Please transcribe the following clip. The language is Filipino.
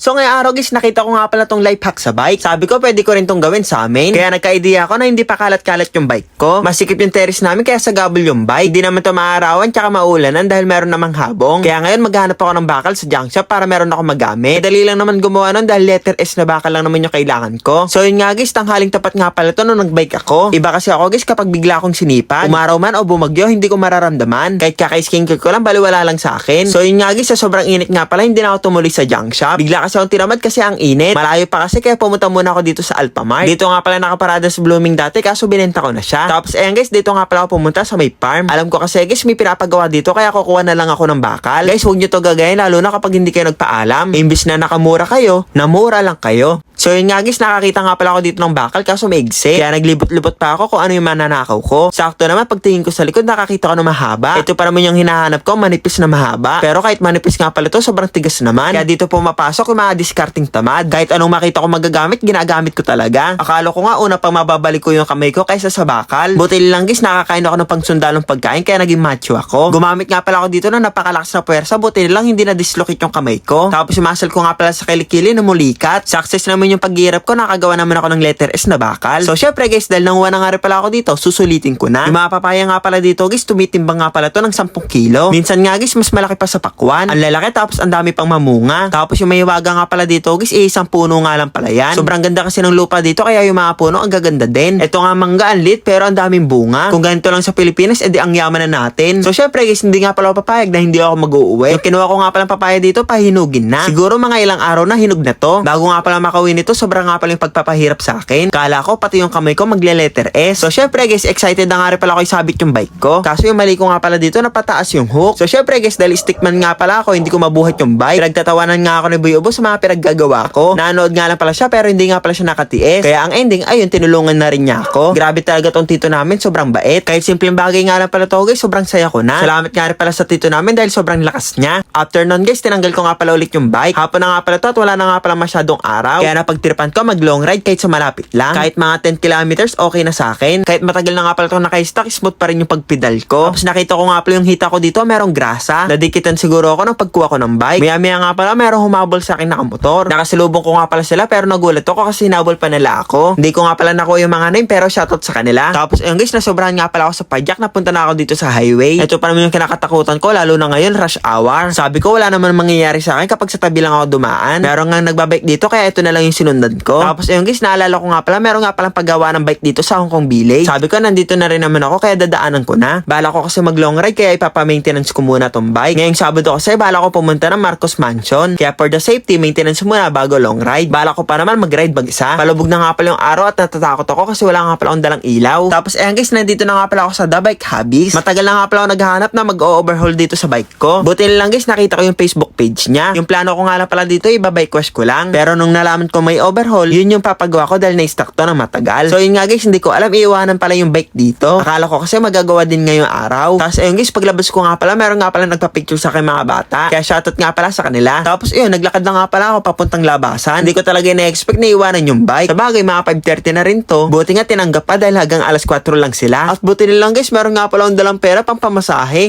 So ngayong araw guys, nakita ko nga pala tong life hack sa bike. Sabi ko pwede ko rin tong gawin sa amin. Kaya nagka-idea ako na hindi pa kalat-kalat yung bike ko. Masikip yung terrace namin kaya sa gabol yung bike. Di naman to maarawan tsaka maulanan dahil meron namang habong. Kaya ngayon maghanap ako ng bakal sa junk shop para meron ako magamit. Madali lang naman gumawa nun dahil letter S na bakal lang naman yung kailangan ko. So yun nga guys, tanghaling tapat nga pala to nung nagbike ako. Iba kasi ako guys kapag bigla akong sinipan. Umaraw man o bumagyo, hindi ko mararamdaman. Kahit kaka-skincare ko lang, baliwala lang sa akin. So yun nga guys, sa sobrang init nga pala, hindi na ako tumuloy sa junk shop. Bigla kasi akong tinamad kasi ang init. Malayo pa kasi kaya pumunta muna ako dito sa Alphamart. Dito nga pala nakaparada sa Blooming dati kaso binenta ko na siya. Tapos ayan guys, dito nga pala ako pumunta sa may farm. Alam ko kasi guys, may pinapagawa dito kaya kukuha na lang ako ng bakal. Guys, huwag nyo to gagayin lalo na kapag hindi kayo nagpaalam. Imbis na nakamura kayo, namura lang kayo. So yun nga guys, nakakita nga pala ako dito ng bakal kaso may igse. Kaya naglibot-libot pa ako kung ano yung mananakaw ko. Sakto naman, pagtingin ko sa likod, nakakita ko na mahaba. Ito pa naman yung hinahanap ko, manipis na mahaba. Pero kahit manipis nga pala to, sobrang tigas naman. Kaya dito pumapasok yung mga discarding tamad. Kahit anong makita ko magagamit, ginagamit ko talaga. Akala ko nga una pang mababalik ko yung kamay ko kaysa sa bakal. Buti lang guys, nakakain ako ng pangsundalong pagkain kaya naging macho ako. Gumamit nga pala ako dito ng napakalakas na puwersa. Buti lang hindi na dislocate yung kamay ko. Tapos yung muscle ko nga pala sa kilikili na mulikat. Success naman yung paghihirap ko, nakagawa naman ako ng letter S na bakal. So syempre guys, dahil nanguha na nga rin pala ako dito, susulitin ko na. Yung mga papaya nga pala dito guys, tumitimbang nga pala to ng 10 kilo. Minsan nga guys, mas malaki pa sa pakwan. Ang lalaki tapos ang dami pang mamunga. Tapos yung may hiwaga nga pala dito guys, eh, isang puno nga lang pala yan. Sobrang ganda kasi ng lupa dito, kaya yung mga puno ang gaganda din. Ito nga mangga, ang lit, pero ang daming bunga. Kung ganito lang sa Pilipinas, edi ang yaman na natin. So syempre guys, hindi nga pala ako papayag na hindi ako mag-uuwi. Yung kinuha ko nga pala papaya dito, pahinugin na. Siguro mga ilang araw na hinog na to. Bago nga pala makawin nito, sobrang nga pala yung pagpapahirap sa akin. Kala ko, pati yung kamay ko magle-letter S. So syempre guys, excited na nga rin pala ako isabit yung bike ko. Kaso yung mali ko nga pala dito, napataas yung hook. So syempre guys, dahil stickman nga pala ako, hindi ko mabuhat yung bike. Pinagtatawanan nga ako ni Boy Ubo sa mga pinaggagawa ko. Nanood nga lang pala siya, pero hindi nga pala siya nakatiis. Kaya ang ending, ayun, tinulungan na rin niya ako. Grabe talaga tong tito namin, sobrang bait. Kahit simpleng bagay nga lang pala to guys, sobrang saya ko na. Salamat nga rin pala sa tito namin dahil sobrang lakas niya. After nun guys, tinanggal ko nga pala ulit yung bike. Hapon na nga pala to at wala na nga pala masyadong araw. Kaya napagtripan ko mag long ride kahit sa malapit lang. Kahit mga 10 kilometers, okay na sa akin. Kahit matagal na nga pala itong naka-stock, smooth pa rin yung pagpedal ko. Tapos nakita ko nga pala yung hita ko dito, merong grasa. Nadikitan siguro ako nung pagkuha ko ng bike. Maya maya nga pala, merong humabol sa akin nakamotor. Nakasalubong ko nga pala sila pero nagulat ako kasi hinabol pa nila ako. Hindi ko nga pala nakuha yung mga name pero shoutout sa kanila. Tapos ayun guys, nasobrahan nga pala ako sa padyak. Napunta na ako dito sa highway. Ito pa naman yung kinakatakutan ko lalo na ngayon rush hour. Sabi ko wala naman mangyayari sa akin kapag sa tabi lang ako dumaan. Meron nga nagbabike dito kaya ito na lang yung sinundan ko. Tapos ayun guys, naalala ko nga pala meron nga palang paggawa ng bike dito sa Hong Kong Village. Sabi ko nandito na rin naman ako kaya dadaanan ko na. Bala ko kasi mag long ride kaya ipapa-maintenance ko muna tong bike. Ngayong Sabado kasi bala ko pumunta ng Marcos Mansion. Kaya for the safety, maintenance muna bago long ride. Bala ko pa naman mag-ride mag-isa. Palubog na nga pala yung araw at natatakot ako kasi wala nga pala akong dalang ilaw. Tapos ayan guys, nandito na nga pala ako sa The Bike Hobbies. Matagal na nga pala ako naghahanap na mag-overhaul dito sa bike ko. Buti lang guys, nakita ko yung Facebook page niya. Yung plano ko nga lang pala dito, iba-bike wash ko lang. Pero nung nalaman ko may overhaul, yun yung papagawa ko dahil na-stock to ng matagal. So yun nga guys, hindi ko alam iiwanan pala yung bike dito. Akala ko kasi magagawa din ngayong araw. Tapos ayun guys, paglabas ko nga pala, meron nga pala nagpa-picture sa akin mga bata. Kaya shoutout nga pala sa kanila. Tapos ayun, naglakad na nga pala ako papuntang labasan. Hindi ko talaga na-expect na iwanan yung bike. Sa bagay, mga 5.30 na rin to. Buti nga tinanggap pa dahil hanggang alas 4 lang sila. At buti nilang guys, meron nga pala akong dalang pera pang pamasahe.